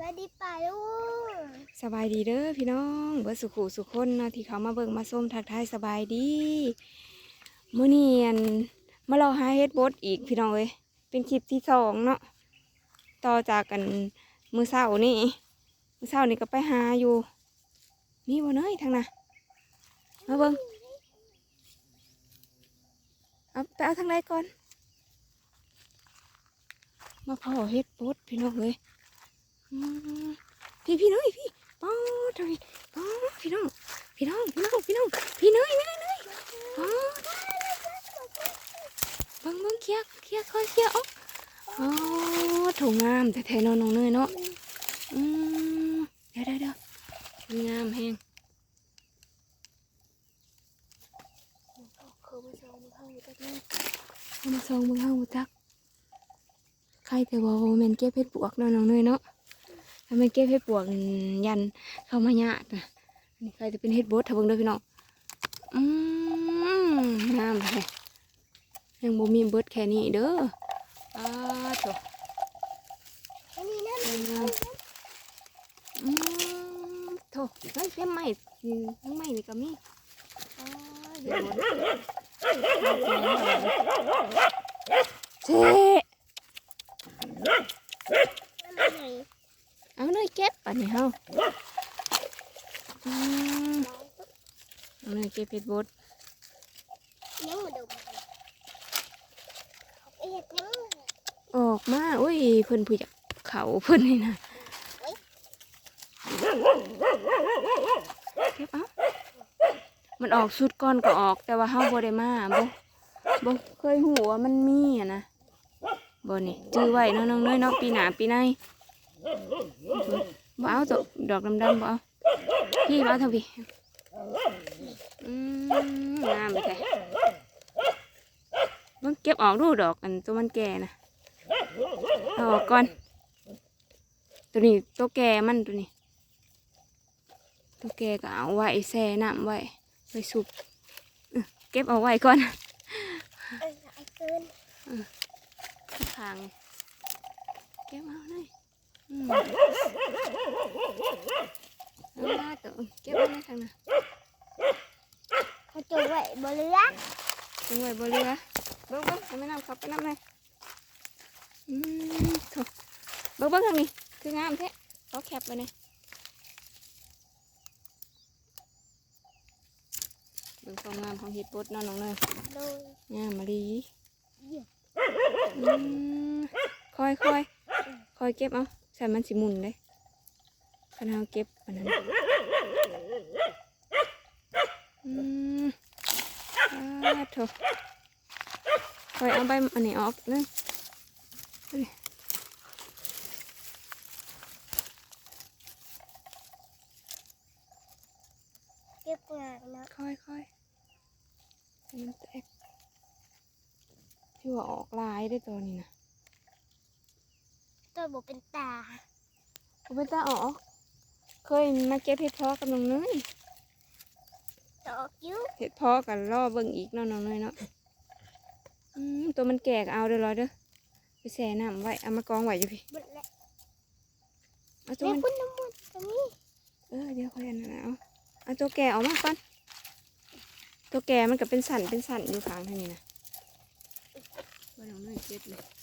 บายดีป่าลูกสบายดีเด้อพี่น้องเบิดสุขุสุขคนเนาะที่เขามาเบิ่งมาส้มทักทายสบายดีมื้อนี้อันมาเราหาเฮ็ดบดอีกพี่น้องเอ้ยเป็นคลิปที่สองเนาะต่อจากกันมื้อเช้านี่มื้อเช้านี่ก็ไปหาอยู่มีบ่เนยทางน่ะมาเบิ่งเอาไปเอาทางไหนก่อน มาพ่อเฮ็ดบดพี่น้องเอ้ย พี่พี่น้อยพี่ป้อทำไมป้อพี่น้องพี่น้องพี่น้องพี่น้องพี่น้อยพี่น้อยน้อยป้อบังบังเคียร์เคียร์ค่อยเคียร์ออกอ๋อถูกงามแต่แทนน้องเนยเนาะอืมเดี๋ยวเดี๋ยวเดี๋ยวงามแฮงคือมาส่งมึงเข้าอยู่ตรงนี้เอามาส่องเบิ่งเฮาบ่จักใครแต่ว่าบ่แม่นเก็บเฮ็ดปวกนาะน้องเนยเนาะ ถ้าแม่นเก็บเฮ็ดปวกยันเข้ามายากนะอันนี้ใครจะเป็นเฮ็ดบดถ้าเบิ่งเด้อพี่น้องอืมงามแท้ยังบ่มีเบิดแค่นี้เด้ออ้าโถอันนี้นั่นงามอืมโถเฮ้ยเต็มไม้อืมทั้งไม้นี่ก็มีอ้าเดี๋ยวเจ๊ นั่นไหน เอาหน่อยเก็บอันนี้เฮาอืมเอาหน่อยเก็บเห็ดบดยังมาดูเอ็ดยังออกมาอุ้ยเพิ่นผู้อยากเขาเพิ่นนี่นะเก็บเอามันออกสุดก่อนก็ออกแต่ว่าเฮาบ่ได้มาบ่บ่เคยหูว่ามันมีอะนะบ่นี่จื้อไว้เนาะน้องเนยเนาะปีหน้าปีใน บ่เอาตัวดอกดำๆบ่เอาพี่บ่เอาเท่าพี่อืมงามไปแท้เบิ่งเก็บออกดูดอกอันตัวมันแก่นะเอาออกก่อน ตัวนี้ตัวแก่มันตัวนี้ ตัวแก่ก็เอาไว้แช่น้ำไว้ไว้สุบอื้อเก็บเอาไว้ก่อนเอ้ยไอ้เกินทางเก็บเอาหน่อย อืมเอาละตัวเก็บเอาในทางน่ะเขาจุไว้บนเรือจังไว้บ่เรือเบิ้งเบิ้งให้แม่น้ำเขาไปน้ำเลยอืมโถเบิ้งเบิ้งทางนี้คืองามแท้เขาแคบไปเลยเบิ้งความงามของเห็ดบดเนาะน้องเนยโดยงามมาดีเยี่ยมอืมค่อยค่อยค่อยเก็บเอา ใส่มันสิหมุนเลยคันเอาเก็บอันนั้นอืมอ่าโถค่อยเอาใบอันนี้ออกเลยเอาดิเก็บงานนะค่อยค่อยให้มันแตกที่ว่าออกลายได้ตัวนี้นะตัว บอกเป็นตาเอาไปตาออกเคยมาเก็บเห็ดเพาะกับน้องเนยตอกยิ้วเห็ดเพาะกันล่อเบิ่งอีกเนาะน้องเนยเนาะอืมตัวมันแก่ก็เอาเด้อร้อยเด้อไปแช่น้ำไว้เอามากองไว้อยู่พี่หมดแล้วเอาตัวแม่มันคุณน้ำมันตรงนี้เออเดี๋ยวค่อยอันนั้นนะเอาเอาตัวแก่ออกมาก่อนตัวแก่มันก็เป็นสันเป็นสันอยู่ข้างทางนี้นะว่าน้องเนยเก็บเลย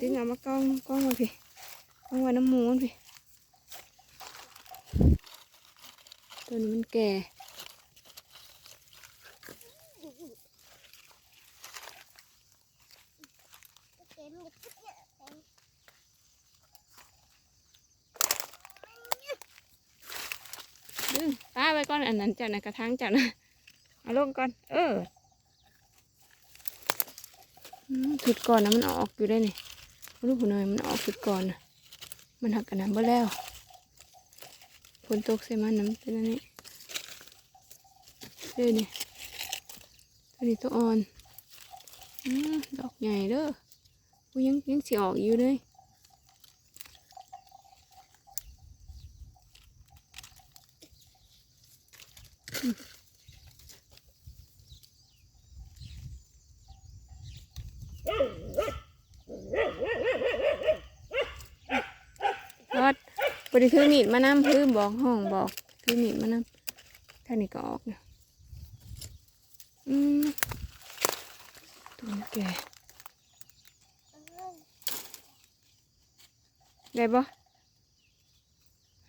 ดึงเอามาก้องกองไว้พี่กองไว้น้ำมูมันพี่ตัวนี้มันแก่เก็บมันทุกอย่างเต็มดึงป้าไว้ก่อนอันนั้นจ้านะกระถางจ้านะเอาลงก่อน เออถุดก่อนนะมันออกอยู่ได้นี่ ลูกหน่อยมันออกถุดก่อนนะมันหักกันน้ำเบ่แล้วฝนตกใส่มันน้ำเป็นอันนี้เด้อนี่ตัวนี้ตัวอ่อนอืมดอกใหญ่เด้อกูยังยังสิออกอยู่เลยรอด บริถือมีดมานำถือบอกห้องบอกถือมีดมานำท่างนี้ก็ออกนะอืมตุ้แก่ได้บ่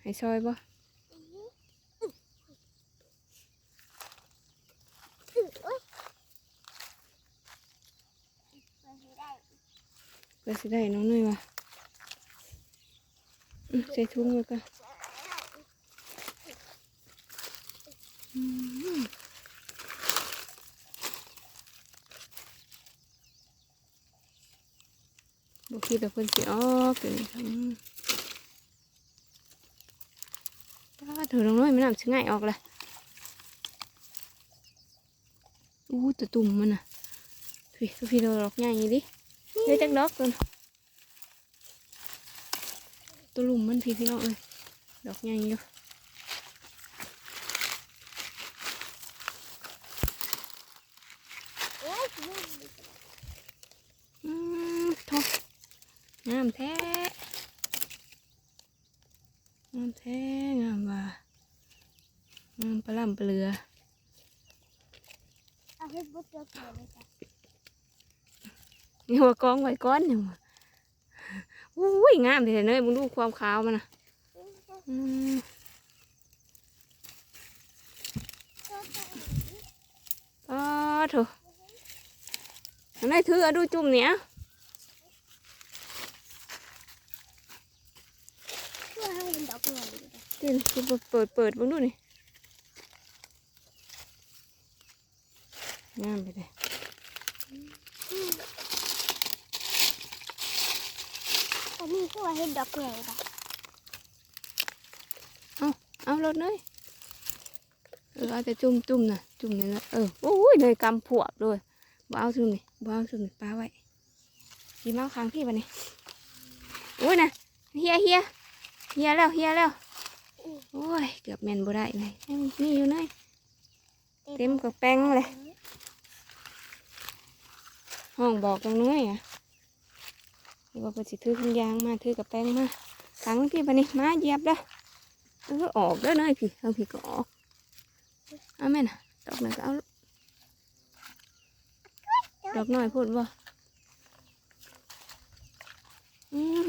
ให้ซอยบ่เพื่อสิได้น้องหน่ยวะ ใส่ถุงเลยกันอืมบอกคิดแต่เพิ่นสิออกเดี๋ยวนี้ครับอืมป้าเถอะน้องน้อยไม่นำชิง่ายออกเลยอู้ตะตุ่มมันน่ะพี่พี่เราดอกใหญ่ดิเดี๋ยวจักดอกตัวนะ ตัวหลุมมันพี่พี่น้องเอ้ยดอกใหญ่อยู่อืมทองงามแท้ งามแท้ งามว่ะงามปลาล่ำปลาเรือเอาให้บุตรเกิดเลยจ้ะนี่หัวกองไว้ก้อนหนึ่งว่ะ อุ้ยงามเลยเนยมึงดูความขาวมันนะอ๋อโถอันไหนถืออาดูจุ่มเนี้ยเพื่อให้เป็นดอกเงินเลยจ้ะเดี๋ยวเปิดเปิดเปิดมึงดูนี่งามไปเลย อั นนี้คือว่าเห็นดอกเงินจ้ะเอารถเนยเออเอาแต่จุ่มจุ่มนะจุ่มนี่นะเออโอ้ยเลยกำผวบเลยบ่เอาจุ่มนี่บ่เอาจุ่มนี่ปลาไว้ยีมาค้างพี่ปะนี่โอ้ยนะเฮียเฮียเฮียแล้วเฮียแล้วโอ้ยเกือบแมนบ่ได้เลยยังมีอยู่เนยเต็มกับแป้งเลยห้องบอกตรงนู้นอะ เดี๋ยวว่าสิถือขึ้นยางมาถือกับแป้งมาค้งพี่ปะนี่มาเหยียบเด้อเออออกได้เลยพี่เอาพี่ก็ออกเอาแม่น่ะดอกหนึ่งก็เอาดอกน้อยพูดว่า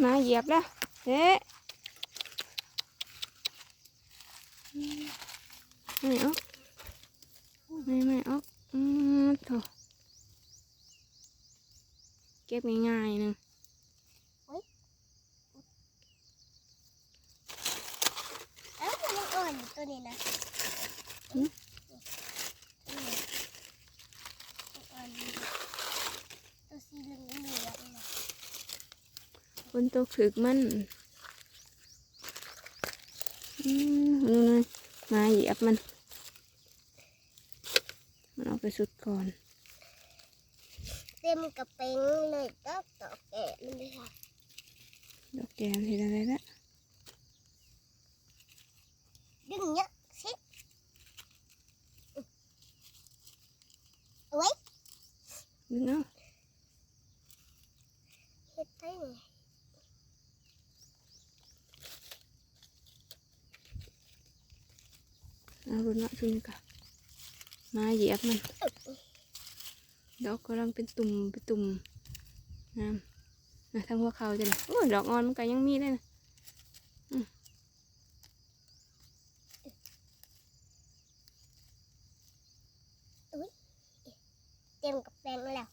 มาเหยียบแล้วเฮ้อืมไม่เออกไม่ไม่เออกอืมโถเก็บง่ายๆหนึง เอ้ามันยังอ่อนอยู่ ตัวนี้นะอืมอ่อนอยู่ตัวสีเหลืองเหลืองๆนะฝนตกถึกมันอืมนู่นเลยมาเหยียบมัน มันเอาไปสุดก่อน เต็มกระเป๋งเลยก็ตอกแกะมันเลยค่ะ ดอกแก้มทีอะไรละ ดึงเนี้ยสิเอาไว้ดึงเอาเฮ็ดให้ไงเอารุ่นละชุนกะมาเหยียบมันดอกกำลังเป็นตุ่มเป็นตุ่มงามนะทั้งหัวเขาจะนะโอ้ยดอกอ่อนมันก็ยังมีเลยนะ เต็มกระเป๋งแล้ว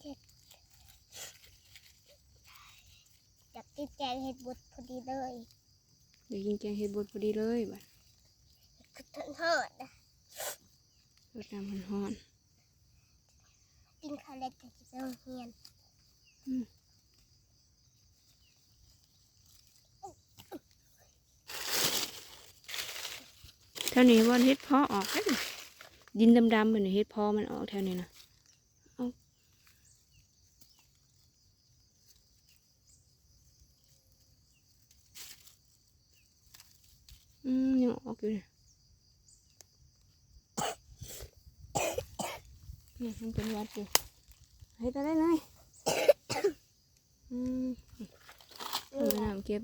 เฮ็ดจับติดแกงเห็ดบุตรพอดีเลยเดี๋ยวกินแกงเห็ดบดพอดีเลยบัดคือทนหอดนะรดน้ำมันฮ้อนกินข้าวเล็กกับกินข้าวเฮียนแถวนี้วันเฮ็ดเพอออกเด้อ ดินดำๆเหมือนเฮ็ดพอมันออกแถวนี้นะเอาอืมยังออกอยู่เนี่ยนี่มันเป็นวัดอยู่เฮ็ดอะไรเลยอืมอืมเก็บ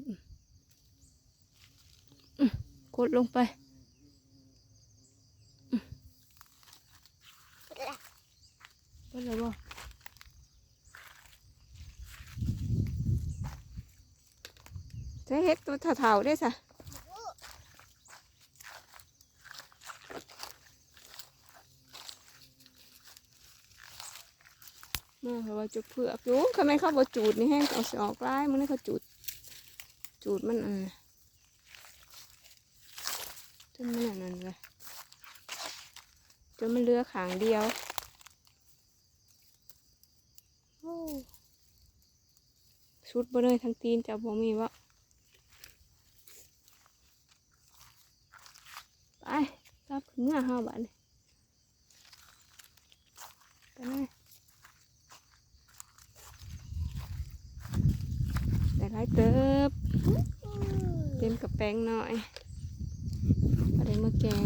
อื้อกดลงไป เบิ่งแล้วบ่ใช้เฮ็ดตัวเถาๆได้ซะมาเพราว่าจุดเผือกอยู่ทำไมเขาบ่จูดนี่แห้งเอาสออกลายมึงนี่เขาจูด จูดมันอะจนมันอันนั้นเลยจนมันเลือขางเดียว โอ้ ชุดบ่เลยทั้งตีนจะบ่มีวะไปกลับขึ้นมาเฮาบัดนี้ไปเลยแต่ไรเติบเต็มกับแป้งหน่อยก็ได้มาแกง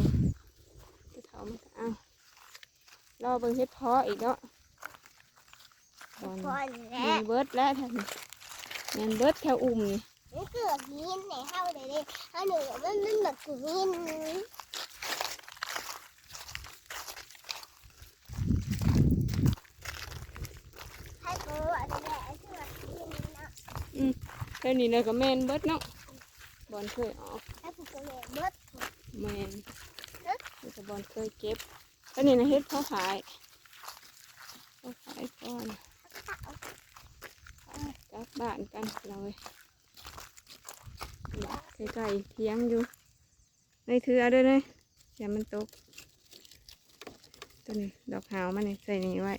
จะเถามันก็เอารอเบิ่งเฮ็ดเพาะอีกเนาะตอนพอมีแล้วเบิร์ดแล้วแถวนี้ เงินเบิร์ดแถวอุ่มนี่มันเกือบหินในเฮาเลยเด้เฮาหนูมันมันแบบหินให้กูอะไรแหละที่แบบหินนะอืมแถวนี้เลยก็แมนเบิร์ดเนาะบอลเคยออกให้กูก็เลยเบิดแมนนี่ก็บอลเคยเก็บแล้วนี่นะเฮ็ดเขาขายเขาขายก่อน บ้านกันเราเลยใกล้ๆเทียงอยู่ในถือเอาด้วยเลยอย่ามันตกตัวนี้ดอกหาวมันนี่ใส่นี่ไว้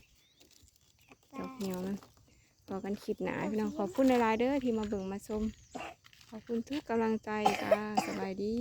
ดอกเหี่ยวมันพอกันคลิปหนาพี่น้องขอบคุณหลายๆเด้อที่มาเบิ่งมาชมขอบคุณทุกกำลังใจจ้าสบายดี